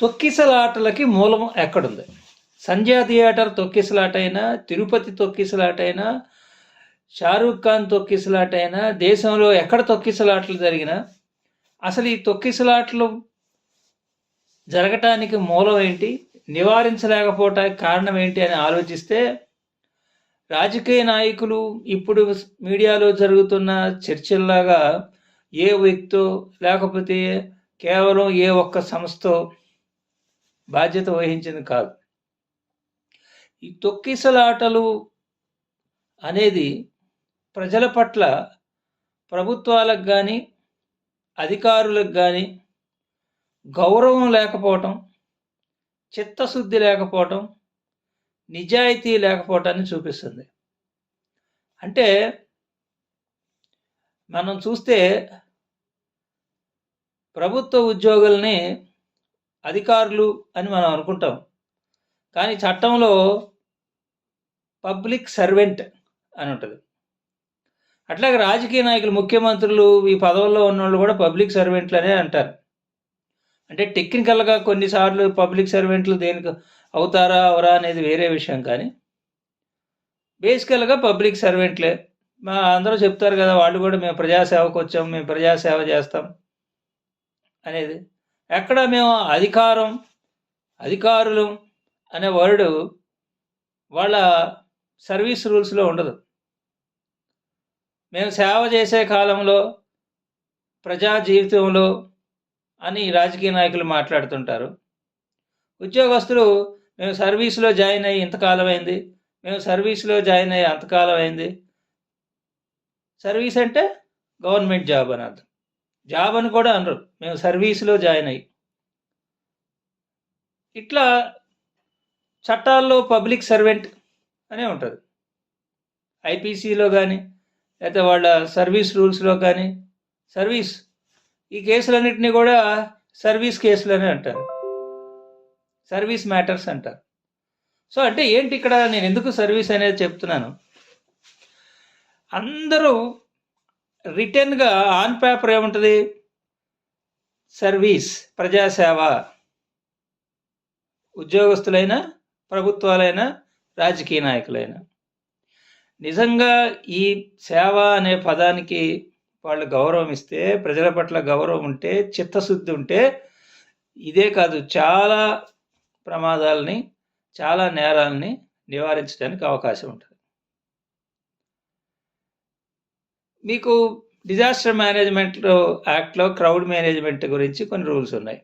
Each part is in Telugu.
తొక్కిసలాటలకి మూలం ఎక్కడుంది? సంధ్యా థియేటర్ తొక్కిసలాట అయినా తిరుపతి తొక్కిసలాట అయినా షారూఖ్ ఖాన్ తొక్కిసలాట అయినా దేశంలో ఎక్కడ తొక్కిసలాటలు జరిగినా అసలు ఈ తొక్కిసలాటలు జరగటానికి మూలం ఏంటి? నివారించలేకపోవటానికి కారణం ఏంటి అని ఆలోచిస్తే రాజకీయ నాయకులు ఇప్పుడు మీడియాలో జరుగుతున్న చర్చల్లాగా ఏ వ్యక్తో లేకపోతే కేవలం ఏ ఒక్క సంస్థ బాధ్యత వహించింది కాదు. ఈ తొక్కిసలాటలు అనేది ప్రజల పట్ల ప్రభుత్వాలకు కానీ అధికారులకు కానీ గౌరవం లేకపోవటం చిత్తశుద్ధి లేకపోవటం నిజాయితీ లేకపోవటాన్ని చూపిస్తుంది. అంటే మనం చూస్తే ప్రభుత్వ ఉద్యోగుల్ని అధికారులు అని మనం అనుకుంటాం. కానీ చట్టంలో పబ్లిక్ సర్వెంట్ అని ఉంటుంది. అట్లాగే రాజకీయ నాయకులు ముఖ్యమంత్రులు ఈ పదవుల్లో ఉన్నవాళ్ళు కూడా పబ్లిక్ సర్వెంట్లనే అంటారు. అంటే టెక్నికల్గా కొన్నిసార్లు పబ్లిక్ సర్వెంట్లు దేనికి అవుతారా అవరా అనేది వేరే విషయం కానీ బేసికల్గా పబ్లిక్ సర్వెంట్లే. మా అందరూ చెప్తారు కదా వాళ్ళు కూడా మేము ప్రజాసేవకు వచ్చాం మేము ప్రజాసేవ చేస్తాం అనేది. ఎక్కడ మేము అధికారం అధికారులు అనే వర్డ్ వాళ్ళ సర్వీస్ రూల్స్లో ఉండదు. మేము సేవ చేసే కాలంలో ప్రజా జీవితంలో అని రాజకీయ నాయకులు మాట్లాడుతుంటారు. ఉద్యోగస్తులు మేము సర్వీస్లో జాయిన్ అయ్యి ఇంతకాలం అయింది మేము సర్వీస్లో జాయిన్ అయ్యి అంతకాలం అయింది. సర్వీస్ అంటే గవర్నమెంట్ జాబ్ అని అర్థం. జాబ్ అని కూడా అనరు. మేము సర్వీస్లో జాయిన్ అయ్యి. ఇట్లా చట్టాల్లో పబ్లిక్ సర్వెంట్ అనే ఉంటుంది. ఐపీసీలో కానీ లేకపోతే వాళ్ళ సర్వీస్ రూల్స్లో కానీ సర్వీస్ ఈ కేసులన్నింటినీ కూడా సర్వీస్ కేసులనే అంటారు. సర్వీస్ మ్యాటర్స్ అంటారు. సో అంటే ఏంటి ఇక్కడ నేను ఎందుకు సర్వీస్ అనేది చెప్తున్నాను? అందరూ రిటర్న్గా ఆన్ పేపర్ ఏముంటుంది? సర్వీస్ ప్రజాసేవ. ఉద్యోగస్తులైనా ప్రభుత్వాలైనా రాజకీయ నాయకులైనా. నిజంగా ఈ సేవ అనే పదానికి వాళ్ళు గౌరవం ఇస్తే ప్రజల పట్ల గౌరవం ఉంటే చిత్తశుద్ధి ఉంటే ఇదే కాదు చాలా ప్రమాదాలని చాలా నేరాలని నివారించడానికి అవకాశం ఉంటుంది. మీకు డిజాస్టర్ మేనేజ్మెంట్ యాక్ట్లో క్రౌడ్ మేనేజ్మెంట్ గురించి కొన్ని రూల్స్ ఉన్నాయి.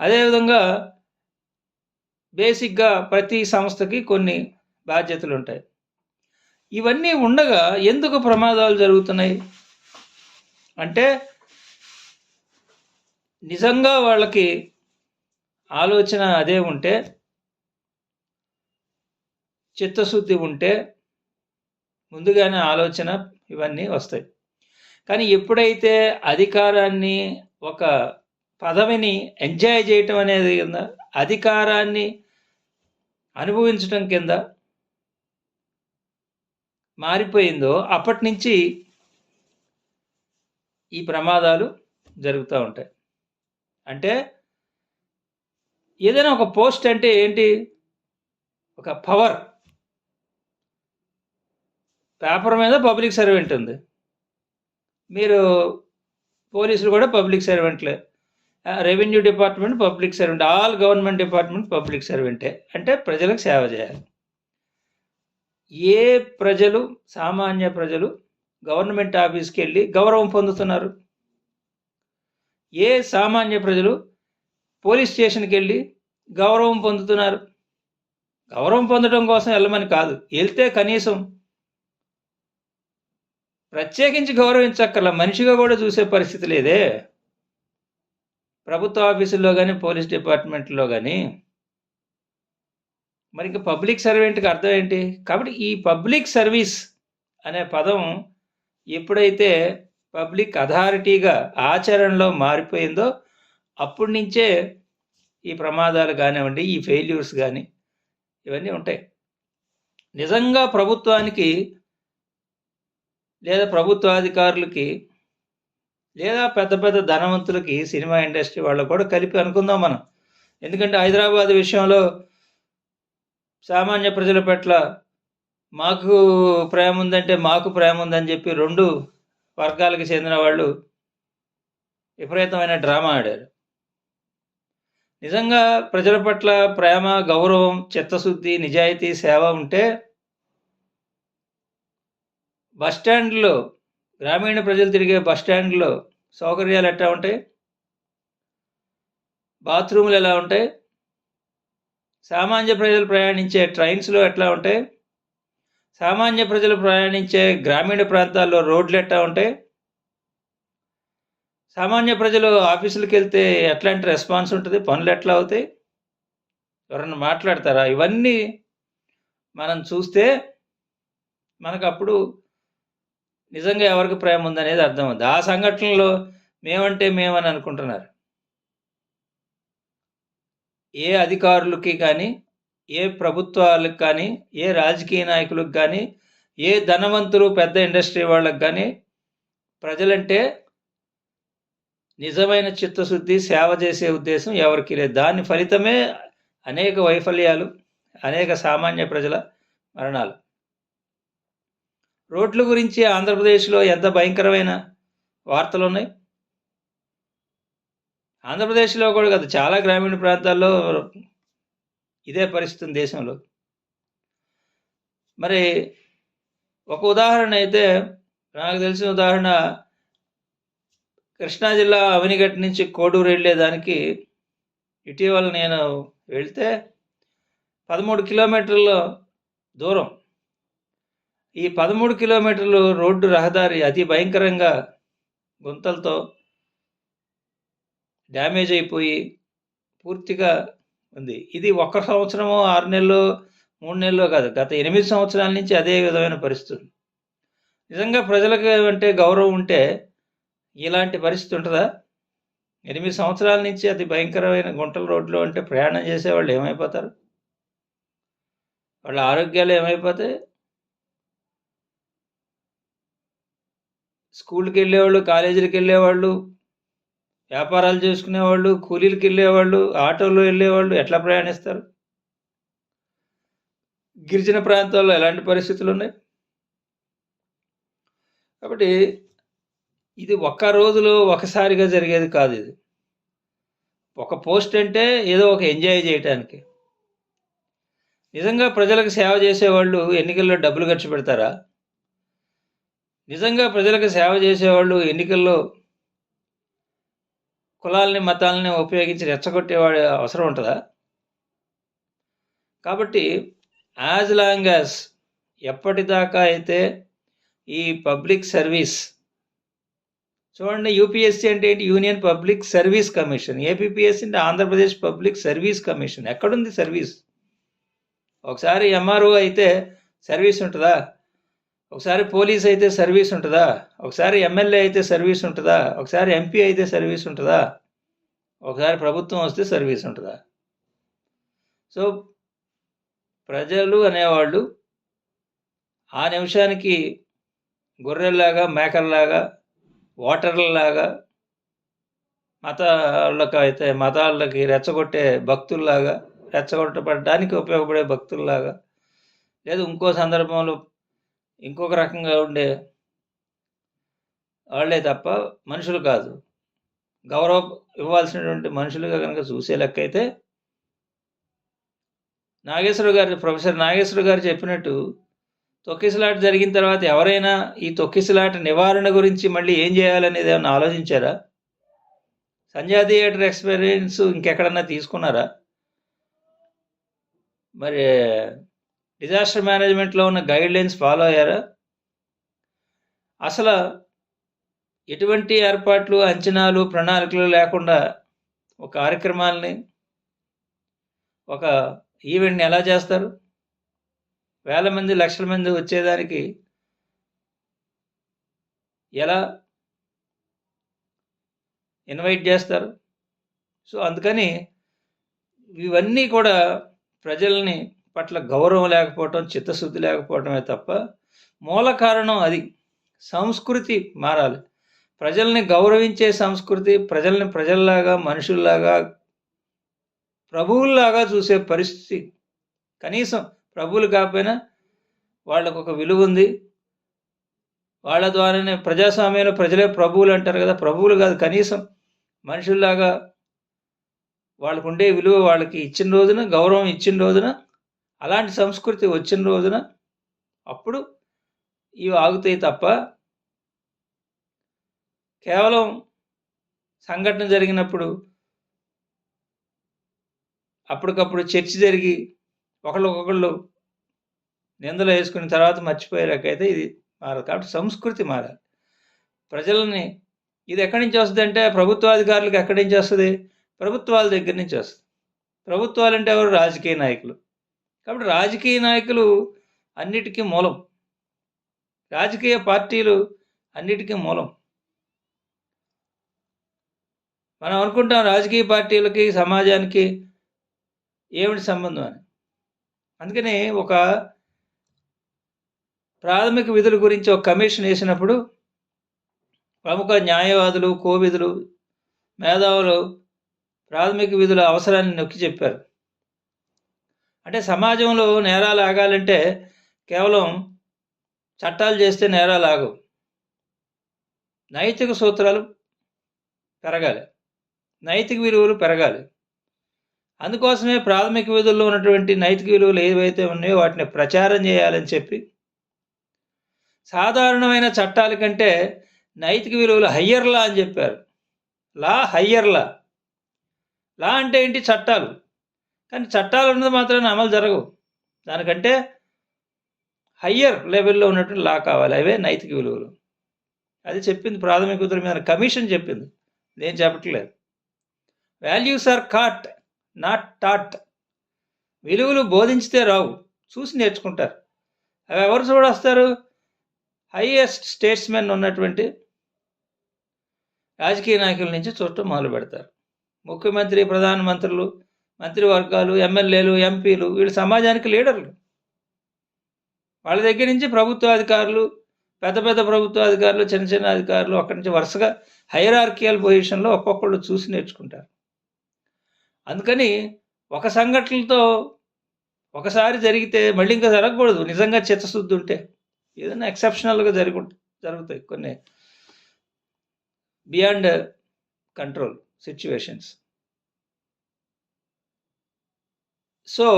అదేవిధంగా బేసిక్గా ప్రతి సంస్థకి కొన్ని బాధ్యతలు ఉంటాయి. ఇవన్నీ ఉండగా ఎందుకు ప్రమాదాలు జరుగుతున్నాయి? అంటే నిజంగా వాళ్ళకి ఆలోచన అదే ఉంటే చిత్తశుద్ధి ఉంటే ముందుగానే ఆలోచన ఇవన్నీ వస్తాయి. కానీ ఎప్పుడైతే అధికారాన్ని ఒక పదవిని ఎంజాయ్ చేయటం అనేది కింద అధికారాన్ని అనుభవించటం కింద మారిపోయిందో అప్పటి నుంచి ఈ ప్రమాదాలు జరుగుతూ ఉంటాయి. అంటే ఏదైనా ఒక పోస్ట్ అంటే ఏంటి? ఒక పవర్. పేపర్ మీద పబ్లిక్ సర్వెంట్ ఉంది. మీరు పోలీసులు కూడా public సర్వెంట్లే revenue department public servant all government department public సర్వెంటే. అంటే ప్రజలకు సేవ చేయాలి. ఏ ప్రజలు సామాన్య ప్రజలు గవర్నమెంట్ ఆఫీస్కి వెళ్ళి గౌరవం పొందుతున్నారు? ఏ సామాన్య ప్రజలు పోలీస్ స్టేషన్కి వెళ్ళి గౌరవం పొందుతున్నారు? గౌరవం పొందడం కోసం వెళ్ళమని కాదు. వెళ్తే కనీసం ప్రత్యేకించి గౌరవించక్కర్లా మనిషిగా కూడా చూసే పరిస్థితి లేదే. ప్రభుత్వ ఆఫీసుల్లో కానీ పోలీస్ డిపార్ట్మెంట్లో కానీ మరి ఇంకా పబ్లిక్ సర్వెంట్కి అర్థం ఏంటి? కాబట్టి ఈ పబ్లిక్ సర్వీస్ అనే పదం ఎప్పుడైతే పబ్లిక్ అథారిటీగా ఆచరణలో మారిపోయిందో అప్పటి నుంచే ఈ ప్రమాదాలు కానివ్వండి ఈ ఫెయిల్యూర్స్ కానీ ఇవన్నీ ఉంటాయి. నిజంగా ప్రభుత్వానికి లేదా ప్రభుత్వాధికారులకి లేదా పెద్ద పెద్ద ధనవంతులకి సినిమా ఇండస్ట్రీ వాళ్ళు కూడా కలిపి అనుకుందాం మనం. ఎందుకంటే హైదరాబాద్ విషయంలో సామాన్య ప్రజల పట్ల మాకు ప్రేమ ఉందంటే మాకు ప్రేమ ఉందని చెప్పి రెండు వర్గాలకు చెందిన వాళ్ళు విపరీతమైన డ్రామా ఆడారు. నిజంగా ప్రజల పట్ల ప్రేమ గౌరవం చిత్తశుద్ధి నిజాయితీ సేవ ఉంటే బస్ స్టాండ్లో గ్రామీణ ప్రజలు తిరిగే బస్ స్టాండ్లో సౌకర్యాలు ఎట్లా ఉంటాయి? బాత్రూములు ఎలా ఉంటాయి? సామాన్య ప్రజలు ప్రయాణించే ట్రైన్స్లో ఎట్లా ఉంటాయి? సామాన్య ప్రజలు ప్రయాణించే గ్రామీణ ప్రాంతాల్లో రోడ్లు ఎట్లా ఉంటాయి? సామాన్య ప్రజలు ఆఫీసులకు వెళ్తే ఎట్లాంటి రెస్పాన్స్ ఉంటుంది? పనులు ఎట్లా అవుతాయి? ఎవరన్నా మాట్లాడతారా? ఇవన్నీ మనం చూస్తే మనకు అప్పుడు నిజంగా ఎవరికి ప్రేమ ఉందనేది అర్థమవుతుంది ఆ సంఘటనలో మేమంటే మేమని అనుకుంటున్నారు. ఏ అధికారులకి కానీ ఏ ప్రభుత్వాలకు కానీ ఏ రాజకీయ నాయకులకు కానీ ఏ ధనవంతులు పెద్ద ఇండస్ట్రీ వాళ్ళకి కానీ ప్రజలంటే నిజమైన చిత్తశుద్ధి సేవ చేసే ఉద్దేశం ఎవరికి లేదు. దాని ఫలితమే అనేక వైఫల్యాలు అనేక సామాన్య ప్రజల మరణాలు. రోడ్ల గురించి ఆంధ్రప్రదేశ్లో ఎంత భయంకరమైన వార్తలు ఉన్నాయి? ఆంధ్రప్రదేశ్లో కూడా కదా చాలా గ్రామీణ ప్రాంతాల్లో ఇదే పరిస్థితి దేశంలో. మరి ఒక ఉదాహరణ అయితే నాకు తెలిసిన ఉదాహరణ కృష్ణా జిల్లా అవినిగట్ నుంచి కోడూరు వెళ్ళేదానికి ఇటీవల నేను వెళ్తే పదమూడు కిలోమీటర్ల దూరం ఈ పదమూడు కిలోమీటర్లు రోడ్డు రహదారి అతి భయంకరంగా గుంతలతో డ్యామేజ్ అయిపోయి పూర్తిగా ఉంది. ఇది ఒక్క సంవత్సరమో ఆరు నెలలు మూడు నెలలు కాదు గత ఎనిమిది సంవత్సరాల నుంచి అదే విధమైన పరిస్థితి. నిజంగా ప్రజలకు అంటే గౌరవం ఉంటే ఇలాంటి పరిస్థితి ఉంటుందా? ఎనిమిది సంవత్సరాల నుంచి అతి భయంకరమైన గుంటల రోడ్లు అంటే ప్రయాణం చేసే వాళ్ళు ఏమైపోతారు? వాళ్ళ ఆరోగ్యాలు ఏమైపోతాయి? స్కూల్కి వెళ్ళేవాళ్ళు కాలేజీలకు వెళ్ళేవాళ్ళు వ్యాపారాలు చేసుకునేవాళ్ళు కూలీలకు వెళ్ళేవాళ్ళు ఆటోలో వెళ్ళేవాళ్ళు ఎట్లా ప్రయాణిస్తారు? గిరిజన ప్రాంతాల్లో ఎలాంటి పరిస్థితులు ఉన్నాయి కాబట్టి ఇది ఒక్క రోజులో ఒకసారిగా జరిగేది కాదు ఇది. ఒక పోస్ట్ అంటే ఏదో ఒక ఎంజాయ్ చేయటానికి. నిజంగా ప్రజలకు సేవ చేసేవాళ్ళు ఎన్నికల్లో డబ్బులు ఖర్చు పెడతారా? నిజంగా ప్రజలకు సేవ చేసేవాళ్ళు ఎన్నికల్లో కులాలని మతాలని ఉపయోగించి రెచ్చగొట్టేవాడు అవసరం ఉంటుందా? కాబట్టి యాజ్ లాంగ్ యాజ్ ఎప్పటిదాకా అయితే ఈ పబ్లిక్ సర్వీస్ చూడండి యూపీఎస్సీ అంటే ఏంటి? Union public service commission. APPSC అంటే ఆంధ్రప్రదేశ్ పబ్లిక్ సర్వీస్ కమిషన్. ఎక్కడుంది సర్వీస్? ఒకసారి ఎంఆర్ఓ అయితే సర్వీస్ ఉంటుందా? ఒకసారి పోలీస్ అయితే సర్వీస్ ఉంటుందా? ఒకసారి ఎమ్మెల్యే అయితే సర్వీస్ ఉంటుందా? ఒకసారి ఎంపీ అయితే సర్వీస్ ఉంటుందా? ఒకసారి ప్రభుత్వం వస్తే సర్వీస్ ఉంటుందా? సో ప్రజలు అనేవాళ్ళు ఆ నిమిషానికి గొర్రెల్లాగా మేకల్లాగా ఓటర్లలాగా మతాలకు అయితే మతాలకి రెచ్చగొట్టే భక్తుల్లాగా రెచ్చగొట్టబడడానికి ఉపయోగపడే భక్తుల్లాగా లేదు ఇంకో సందర్భంలో ఇంకొక రకంగా ఉండే వాళ్ళే తప్ప మనుషులు కాదు. గౌరవం ఇవ్వాల్సినటువంటి మనుషులుగా కనుక చూసే లెక్క అయితే నాగేశ్వర గారు ప్రొఫెసర్ నాగేశ్వర గారు చెప్పినట్టు తొక్కిసలాట జరిగిన తర్వాత ఎవరైనా ఈ తొక్కిసలాట నివారణ గురించి మళ్ళీ ఏం చేయాలనేది ఏమైనా ఆలోచించారా? సంధ్యా థియేటర్ ఎక్స్పీరియన్స్ ఇంకెక్కడన్నా తీసుకున్నారా? మరి డిజాస్టర్ మేనేజ్మెంట్లో ఉన్న గైడ్ లైన్స్ ఫాలో అయ్యారా? అసలు ఎటువంటి ఏర్పాట్లు అంచనాలు ప్రణాళికలు లేకుండా ఒక కార్యక్రమాలని ఒక ఈవెంట్ని ఎలా చేస్తారు? వేల మంది లక్షల మంది వచ్చేదానికి ఎలా ఇన్వైట్ చేస్తారు? సో అందుకని ఇవన్నీ కూడా ప్రజల్ని పట్ల గౌరవం లేకపోవటం చిత్తశుద్ధి లేకపోవటమే తప్ప మూల కారణం అది. సంస్కృతి మారాలి. ప్రజల్ని గౌరవించే సంస్కృతి ప్రజల్ని ప్రజల్లాగా మనుషుల్లాగా ప్రభువుల్లాగా చూసే పరిస్థితి. కనీసం ప్రభువులు కాకపోయినా వాళ్ళకు ఒక విలువ ఉంది. వాళ్ళ ద్వారానే ప్రజాస్వామ్యంలో ప్రజలే ప్రభువులు అంటారు కదా ప్రభువులు కాదు కనీసం మనుషుల్లాగా వాళ్ళకు ఉండే విలువ వాళ్ళకి ఇచ్చిన రోజున గౌరవం ఇచ్చిన రోజున అలాంటి సంస్కృతి వచ్చిన రోజున అప్పుడు ఇవి ఆగుతాయి తప్ప కేవలం సంఘటన జరిగినప్పుడు అప్పటికప్పుడు చర్చ జరిగి ఒకళ్ళొకళ్ళు నిందలు వేసుకున్న తర్వాత మర్చిపోయేలాకైతే ఇది మారదు. కాబట్టి సంస్కృతి మారాలి. ప్రజలని ఇది ఎక్కడి నుంచి వస్తుంది అంటే ప్రభుత్వాధికారులకు ఎక్కడి నుంచి వస్తుంది? ప్రభుత్వాల దగ్గర నుంచి వస్తుంది. ప్రభుత్వాలు అంటే ఎవరు? రాజకీయ నాయకులు. కాబట్టి రాజకీయ నాయకులు అన్నిటికీ మూలం. రాజకీయ పార్టీలు అన్నిటికీ మూలం. మనం అనుకుంటాం రాజకీయ పార్టీలకి సమాజానికి ఏమిటి సంబంధం అని. అందుకని ఒక ప్రాథమిక విధుల గురించి ఒక కమిషన్ వేసినప్పుడు ప్రముఖ న్యాయవాదులు కోవిధులు మేధావులు ప్రాథమిక విధుల అవసరాన్ని నొక్కి చెప్పారు. అంటే సమాజంలో నేరాలు ఆగాలంటే కేవలం చట్టాలు చేస్తే నేరాలు ఆగవు. నైతిక సూత్రాలు పెరగాలి. నైతిక విలువలు పెరగాలి. అందుకోసమే ప్రాథమిక విధుల్లో ఉన్నటువంటి నైతిక విలువలు ఏవైతే ఉన్నాయో వాటిని ప్రచారం చేయాలని చెప్పి సాధారణమైన చట్టాల కంటే నైతిక విలువలు హయ్యర్ లా అని చెప్పారు. లా హయ్యర్ లా. లా అంటే ఏంటి? చట్టాలు. కానీ చట్టాలు ఉన్నది మాత్రమే అమలు జరగవు. దానికంటే హయ్యర్ లెవెల్లో ఉన్నటువంటి లా కావాలి. అవే నైతిక విలువలు. అది చెప్పింది ప్రాథమిక విధుల మీద కమిషన్ చెప్పింది. నేను చెప్పట్లేదు. Values are caught not taught. విలువలు బోధించితే రావు. చూసి నేర్చుకుంటారు. అవి ఎవరు చూడొస్తారు హైయెస్ట్ స్టేట్స్మెన్ ఉన్నటువంటి రాజకీయ నాయకుల నుంచి చూడటం మొదలు పెడతారు ముఖ్యమంత్రి ప్రధానమంత్రులు మంత్రివర్గాలు ఎమ్మెల్యేలు ఎంపీలు వీళ్ళు సమాజానికి లీడర్లు. వాళ్ళ దగ్గర నుంచి ప్రభుత్వ అధికారులు పెద్ద పెద్ద ప్రభుత్వ అధికారులు చిన్న చిన్న అధికారులు అక్కడి నుంచి వరుసగా హైరార్కియల్ పొజిషన్లో ఒక్కొక్కళ్ళు చూసి నేర్చుకుంటారు. అందుకని ఒక సంఘటనలతో ఒకసారి జరిగితే మళ్ళీ ఇంకా జరగకూడదు. నిజంగా చిత్తశుద్ధి ఉంటే ఏదైనా ఎక్సెప్షనల్గా జరుగు జరుగుతాయి కొన్ని బియాండ్ కంట్రోల్ సిచ్యువేషన్స్ సో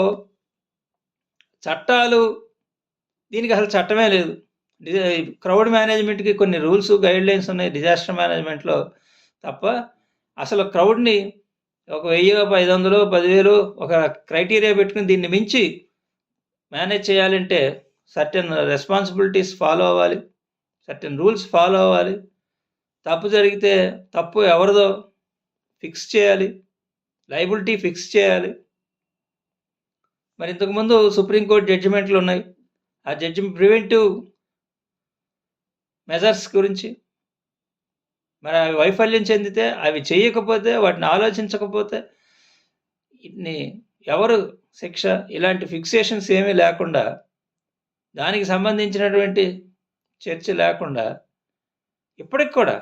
చట్టాలు దీనికి అసలు చట్టమే లేదు. క్రౌడ్ మేనేజ్మెంట్కి కొన్ని రూల్స్ గైడ్ లైన్స్ ఉన్నాయి డిజాస్టర్ మేనేజ్మెంట్లో తప్ప అసలు క్రౌడ్ని ఒక వెయ్యి ఐదు వందలు పదివేలు ఒక క్రైటీరియా పెట్టుకుని దీన్ని మించి మేనేజ్ చేయాలంటే సర్టెన్ రెస్పాన్సిబిలిటీస్ ఫాలో అవ్వాలి సర్టెన్ రూల్స్ ఫాలో అవ్వాలి. తప్పు జరిగితే తప్పు ఎవరిదో ఫిక్స్ చేయాలి లైబిలిటీ ఫిక్స్ చేయాలి. మరి ఇంతకుముందు సుప్రీంకోర్టు జడ్జిమెంట్లు ఉన్నాయి. ఆ జడ్జి ప్రివెంటివ్ మెజర్స్ గురించి మరి అవి వైఫల్యం చెందితే అవి చేయకపోతే వాటిని ఆలోచించకపోతే ఇన్ని ఎవరు శిక్ష ఇలాంటి ఫిక్సేషన్స్ ఏమీ లేకుండా దానికి సంబంధించినటువంటి చర్చ లేకుండా ఇప్పటికి కూడా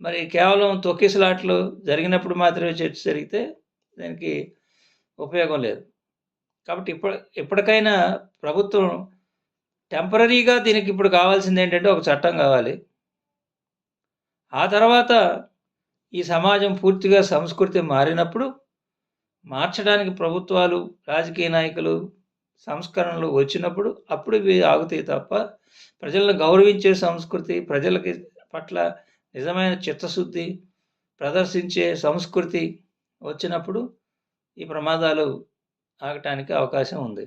మరి కేవలం తొక్కిసలాట్లు జరిగినప్పుడు మాత్రమే చర్చ జరిగితే దానికి ఉపయోగం లేదు. కాబట్టి ఇప్పుడు ఎప్పటికైనా ప్రభుత్వం టెంపరీగా దీనికి ఇప్పుడు కావాల్సింది ఏంటంటే ఒక చట్టం కావాలి. ఆ తర్వాత ఈ సమాజం పూర్తిగా సంస్కృతి మారినప్పుడు మార్చడానికి ప్రభుత్వాలు రాజకీయ నాయకులు సంస్కరణలు వచ్చినప్పుడు అప్పుడు ఇవి ఆగుతాయి తప్ప ప్రజలను గౌరవించే సంస్కృతి ప్రజలకి పట్ల నిజమైన చిత్తశుద్ధి ప్రదర్శించే సంస్కృతి వచ్చినప్పుడు ఈ ప్రమాదాలు ఆగటానికి అవకాశం ఉంది.